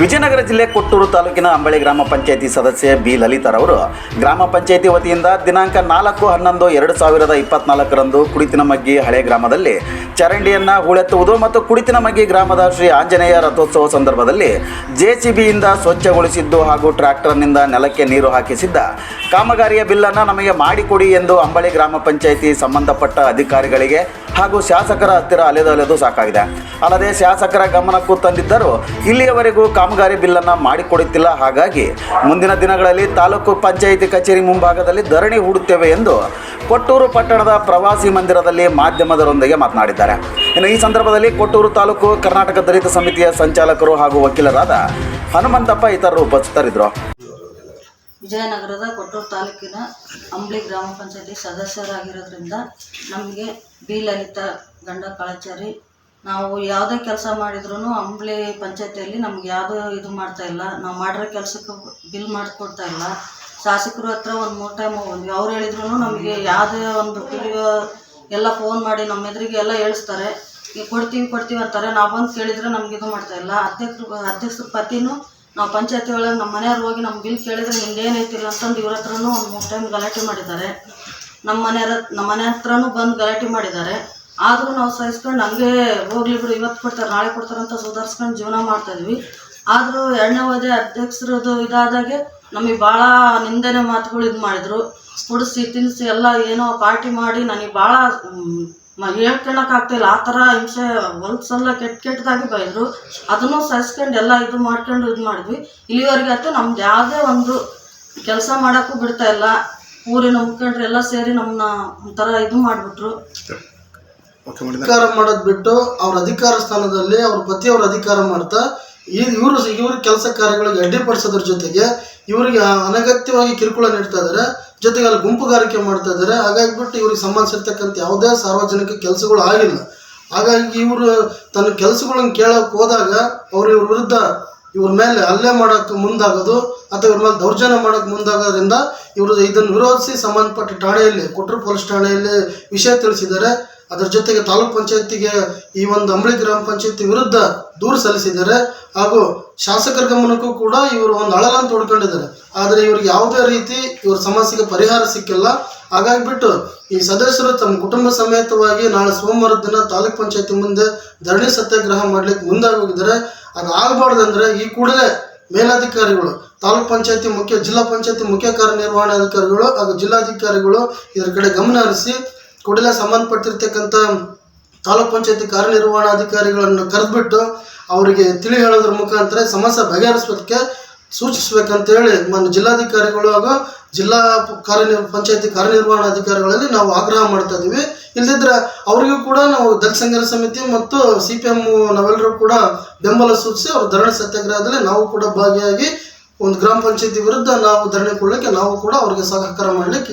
ವಿಜಯನಗರ ಜಿಲ್ಲೆ ಕೊಟ್ಟೂರು ತಾಲೂಕಿನ ಅಂಬಳಿ ಗ್ರಾಮ ಪಂಚಾಯಿತಿ ಸದಸ್ಯೆ ಬಿ ಲಲಿತಾರವರು ಗ್ರಾಮ ಪಂಚಾಯಿತಿ ವತಿಯಿಂದ ದಿನಾಂಕ ನಾಲ್ಕು ಹನ್ನೊಂದು ಎರಡು ಸಾವಿರದ ಇಪ್ಪತ್ನಾಲ್ಕರಂದು ಕುಡಿತಿನಮಗ್ಗಿ ಹಳೆ ಗ್ರಾಮದಲ್ಲಿ ಚರಂಡಿಯನ್ನು ಹೂಳೆತ್ತುವುದು ಮತ್ತು ಕುಡಿತಿನಮಗ್ಗಿ ಗ್ರಾಮದ ಶ್ರೀ ಆಂಜನೇಯ ರಥೋತ್ಸವ ಸಂದರ್ಭದಲ್ಲಿ ಜೆಸಿಬಿಯಿಂದ ಸ್ವಚ್ಛಗೊಳಿಸಿದ್ದು ಹಾಗೂ ಟ್ರ್ಯಾಕ್ಟರ್ನಿಂದ ನೆಲಕ್ಕೆ ನೀರು ಹಾಕಿಸಿದ್ದ ಕಾಮಗಾರಿಯ ಬಿಲ್ಲನ್ನು ನಮಗೆ ಮಾಡಿಕೊಡಿ ಎಂದು ಅಂಬಳಿ ಗ್ರಾಮ ಪಂಚಾಯಿತಿ ಸಂಬಂಧಪಟ್ಟ ಅಧಿಕಾರಿಗಳಿಗೆ ಹಾಗೂ ಶಾಸಕರ ಹತ್ತಿರ ಅಲೆದು ಅಲೆದು ಸಾಕಾಗಿದೆ. ಅಲ್ಲದೆ ಶಾಸಕರ ಗಮನಕ್ಕೂ ತಂದಿದ್ದರೂ ಇಲ್ಲಿಯವರೆಗೂ ಕಾಮಗಾರಿ ಬಿಲ್ಲನ್ನು ಮಾಡಿಕೊಡುತ್ತಿಲ್ಲ. ಹಾಗಾಗಿ ಮುಂದಿನ ದಿನಗಳಲ್ಲಿ ತಾಲೂಕು ಪಂಚಾಯಿತಿ ಕಚೇರಿ ಮುಂಭಾಗದಲ್ಲಿ ಧರಣಿ ಹೂಡುತ್ತೇವೆ ಎಂದು ಕೊಟ್ಟೂರು ಪಟ್ಟಣದ ಪ್ರವಾಸಿ ಮಂದಿರದಲ್ಲಿ ಮಾಧ್ಯಮದರೊಂದಿಗೆ ಮಾತನಾಡಿದ್ದಾರೆ. ಇನ್ನು ಈ ಸಂದರ್ಭದಲ್ಲಿ ಕೊಟ್ಟೂರು ತಾಲೂಕು ಕರ್ನಾಟಕ ದಲಿತ ಸಮಿತಿಯ ಸಂಚಾಲಕರು ಹಾಗೂ ವಕೀಲರಾದ ಹನುಮಂತಪ್ಪ ಇತರರು ಉಪಸ್ಥಿತರಿದ್ದರು. ವಿಜಯನಗರದ ಕೊಟ್ಟೂರು ತಾಲೂಕಿನ ಅಂಬ್ಲಿ ಗ್ರಾಮ ಪಂಚಾಯತಿ ಸದಸ್ಯರಾಗಿರೋದ್ರಿಂದ ನಮಗೆ ಬಿ ಲಲಿತಾ ಗಂಡ ಕಾಳಚಾರಿ ನಾವು ಯಾವುದೇ ಕೆಲಸ ಮಾಡಿದ್ರು ಅಂಬ್ಲಿ ಪಂಚಾಯತಿಯಲ್ಲಿ ನಮ್ಗೆ ಯಾವುದೂ ಇದು ಮಾಡ್ತಾ ಇಲ್ಲ. ನಾವು ಮಾಡಿರೋ ಕೆಲಸಕ್ಕೆ ಬಿಲ್ ಮಾಡಿಕೊಡ್ತಾ ಇಲ್ಲ. ಶಾಸಕರ ಹತ್ರ ಒಂದು ಮೂರು ಟೈಮ್ ಹೋದ್ವಿ ಅವ್ರು ಹೇಳಿದ್ರು ನಮಗೆ ಯಾವುದೇ ಒಂದು ಕುಡಿಯೋ ಎಲ್ಲ ಫೋನ್ ಮಾಡಿ ನಮ್ಮ ಎದುರಿಗೆ ಎಲ್ಲ ಹೇಳಿಸ್ತಾರೆ. ಈಗ ಕೊಡ್ತೀವಿ ಕೊಡ್ತೀವಿ ಅಂತಾರೆ. ನಾವು ಬಂದು ಕೇಳಿದರೆ ನಮ್ಗೆ ಇದು ಮಾಡ್ತಾ ಇಲ್ಲ. ಅಧ್ಯಕ್ಷರು, ಅಧ್ಯಕ್ಷರ ಪತಿನೂ ನಾವು ಪಂಚಾಯತಿ ಒಳಗೆ ನಮ್ಮ ಮನೆಯವ್ರು ಹೋಗಿ ನಮ್ಮ ಬಿಲ್ ಕೇಳಿದ್ರೆ ನಿಮ್ದೇನೈತಿಲ್ಲ ಅಂತಂದು ಇವ್ರ ಹತ್ರನೂ ಒಂದು ಮೂರು ಟೈಮ್ ಗಲಾಟೆ ಮಾಡಿದ್ದಾರೆ. ನಮ್ಮ ಮನೆಯವ್ರ ನಮ್ಮ ಮನೆ ಹತ್ರನೂ ಬಂದು ಗಲಾಟೆ ಮಾಡಿದ್ದಾರೆ. ಆದರೂ ನಾವು ಸಹಿಸ್ಕೊಂಡು ಹಂಗೆ ಹೋಗ್ಲಿ ಬಿಡು, ಇವತ್ತು ಕೊಡ್ತಾರೆ, ನಾಳೆ ಕೊಡ್ತಾರೆ ಅಂತ ಸುಧಾರಿಸ್ಕೊಂಡು ಜೀವನ ಮಾಡ್ತಾ ಇದ್ವಿ. ಆದರೂ ಎರಡನೇ ಅವಧಿ ಅಧ್ಯಕ್ಷರದು ಇದಾದಾಗೆ ನಮಗೆ ಭಾಳ ನಿಂದನೆ ಮಾತುಗಳು ಇದು ಮಾಡಿದರು. ಕುಡಿಸಿ, ತಿನ್ನಿಸಿ ಎಲ್ಲ ಏನೋ ಪಾರ್ಟಿ ಮಾಡಿ ನನಗೆ ಭಾಳ ಹೇಳ್ಕೊಳಕ್ ಆಗ್ತಿಲ್ಲ ಆ ಥರ ಹಿಂಸೆ ಹೊಲ್ಸೆಲ್ಲ ಕೆಟ್ಟ ಕೆಟ್ಟದಾಗಿ ಬೈದರು. ಅದನ್ನು ಸಹಿಸ್ಕೊಂಡು ಎಲ್ಲ ಇದು ಮಾಡ್ಕೊಂಡು ಇದು ಮಾಡಿದ್ವಿ. ಇಲ್ಲಿವರೆಗೆ ಆಯ್ತು ನಮ್ದು ಯಾವುದೇ ಒಂದು ಕೆಲಸ ಮಾಡೋಕ್ಕೂ ಬಿಡ್ತಾ ಇಲ್ಲ. ಊರಿನ ಮುಖಂಡ್ರು ಎಲ್ಲ ಸೇರಿ ನಮ್ಮನ್ನ ಒಂಥರ ಇದು ಮಾಡಿಬಿಟ್ರು. ಅಧಿಕಾರ ಮಾಡೋದ್ ಬಿಟ್ಟು ಅವ್ರ ಅಧಿಕಾರ ಸ್ಥಾನದಲ್ಲಿ ಅವ್ರ ಪತಿಯವ್ರ ಅಧಿಕಾರ ಮಾಡ್ತಾ, ಈ ಇವರು ಇವ್ರ ಕೆಲಸ ಕಾರ್ಯಗಳಿಗೆ ಅಡ್ಡಿಪಡಿಸೋದ್ರ ಜೊತೆಗೆ ಇವರಿಗೆ ಅನಗತ್ಯವಾಗಿ ಕಿರುಕುಳ ನೀಡ್ತಾ ಇದ್ದಾರೆ ಜೊತೆಗೆ ಅಲ್ಲಿ ಗುಂಪುಗಾರಿಕೆ ಮಾಡ್ತಾ ಇದ್ದಾರೆ ಹಾಗಾಗಿ ಬಿಟ್ಟು ಇವ್ರಿಗೆ ಸಂಬಂಧಿಸಿರ್ತಕ್ಕಂಥ ಯಾವುದೇ ಸಾರ್ವಜನಿಕ ಕೆಲಸಗಳು ಆಗಿಲ್ಲ. ಹಾಗಾಗಿ ಇವರು ತನ್ನ ಕೆಲಸಗಳನ್ನ ಕೇಳೋಕೆ ಹೋದಾಗ ಅವ್ರು ಇವ್ರ ವಿರುದ್ಧ ಇವ್ರ ಮೇಲೆ ಹಲ್ಲೆ ಮಾಡೋಕ್ಕೆ ಮುಂದಾಗೋದು ಅಥವಾ ಇವ್ರ ಮೇಲೆ ದೌರ್ಜನ್ಯ ಮಾಡೋಕ್ಕೆ ಮುಂದಾಗೋದ್ರಿಂದ ಇವರು ಇದನ್ನು ವಿರೋಧಿಸಿ ಸಂಬಂಧಪಟ್ಟ ಠಾಣೆಯಲ್ಲಿ ಕೊಟ್ಟರು ಪೊಲೀಸ್ ಠಾಣೆಯಲ್ಲಿ ವಿಷಯ ತಿಳಿಸಿದ್ದಾರೆ. ಅದರ ಜೊತೆಗೆ ತಾಲೂಕ್ ಪಂಚಾಯತಿಗೆ ಈ ಒಂದು ಅಂಬಳಿ ಗ್ರಾಮ ಪಂಚಾಯತಿ ವಿರುದ್ಧ ದೂರು ಸಲ್ಲಿಸಿದ್ದಾರೆ. ಹಾಗೂ ಶಾಸಕರ ಗಮನಕ್ಕೂ ಕೂಡ ಇವರು ಒಂದು ಅಳಲನ್ನು ತೋಡ್ಕೊಂಡಿದ್ದಾರೆ ಆದರೆ ಇವ್ರಿಗೆ ಯಾವುದೇ ರೀತಿ ಇವ್ರ ಸಮಸ್ಯೆಗೆ ಪರಿಹಾರ ಸಿಕ್ಕಿಲ್ಲ. ಹಾಗಾಗಿ ಬಿಟ್ಟು ಈ ಸದಸ್ಯರು ತಮ್ಮ ಕುಟುಂಬ ಸಮೇತವಾಗಿ ನಾಳೆ ಸೋಮವಾರ ದಿನ ತಾಲೂಕ್ ಪಂಚಾಯತಿ ಮುಂದೆ ಧರಣಿ ಸತ್ಯಾಗ್ರಹ ಮಾಡ್ಲಿಕ್ಕೆ ಮುಂದಾಗಿ ಹೋಗಿದ್ದಾರೆ ಅದು ಆಗಬಾರ್ದಂದ್ರೆ ಈ ಕೂಡಲೇ ಮೇಲಾಧಿಕಾರಿಗಳು, ತಾಲೂಕ್ ಪಂಚಾಯತಿ ಮುಖ್ಯ, ಜಿಲ್ಲಾ ಪಂಚಾಯತಿ ಮುಖ್ಯ ಕಾರ್ಯನಿರ್ವಹಣಾಧಿಕಾರಿಗಳು ಹಾಗೂ ಜಿಲ್ಲಾಧಿಕಾರಿಗಳು ಇದರ ಕಡೆ ಗಮನ ಹರಿಸಿ ಕೂಡಲೇ ಸಂಬಂಧಪಟ್ಟಿರ್ತಕ್ಕಂಥ ತಾಲೂಕ್ ಪಂಚಾಯತಿ ಕಾರ್ಯನಿರ್ವಹಣಾಧಿಕಾರಿಗಳನ್ನು ಕರೆದ್ಬಿಟ್ಟು ಅವರಿಗೆ ತಿಳಿ ಹೇಳೋದ್ರ ಮುಖಾಂತರ ಸಮಸ್ಯೆ ಬಗೆಹರಿಸೋದಕ್ಕೆ ಸೂಚಿಸಬೇಕಂತೇಳಿ ಮೊನ್ನೆ ಜಿಲ್ಲಾಧಿಕಾರಿಗಳು ಹಾಗೂ ಜಿಲ್ಲಾ ಕಾರ್ಯನಿರ್ ಪಂಚಾಯತಿ ಕಾರ್ಯನಿರ್ವಹಣಾಧಿಕಾರಿಗಳಲ್ಲಿ ನಾವು ಆಗ್ರಹ ಮಾಡ್ತಾ ಇದ್ದೀವಿ. ಇಲ್ದಿದ್ರೆ ಅವರಿಗೂ ಕೂಡ ನಾವು ದಲಿತ ಸಂಘರ್ಷ ಸಮಿತಿ ಮತ್ತು ಸಿ ಪಿ ಎಂ ನಾವೆಲ್ಲರೂ ಕೂಡ ಬೆಂಬಲ ಸೂಚಿಸಿ ಅವರು ಧರಣಿ ಸತ್ಯಾಗ್ರಹದಲ್ಲಿ ನಾವು ಕೂಡ ಭಾಗಿಯಾಗಿ ಒಂದು ಗ್ರಾಮ ಪಂಚಾಯತಿ ವಿರುದ್ಧ ನಾವು ಧರಣಿ ಕೊಡಲಿಕ್ಕೆ ನಾವು ಕೂಡ ಅವರಿಗೆ ಸಹಕಾರ ಮಾಡಲಿಕ್ಕೆ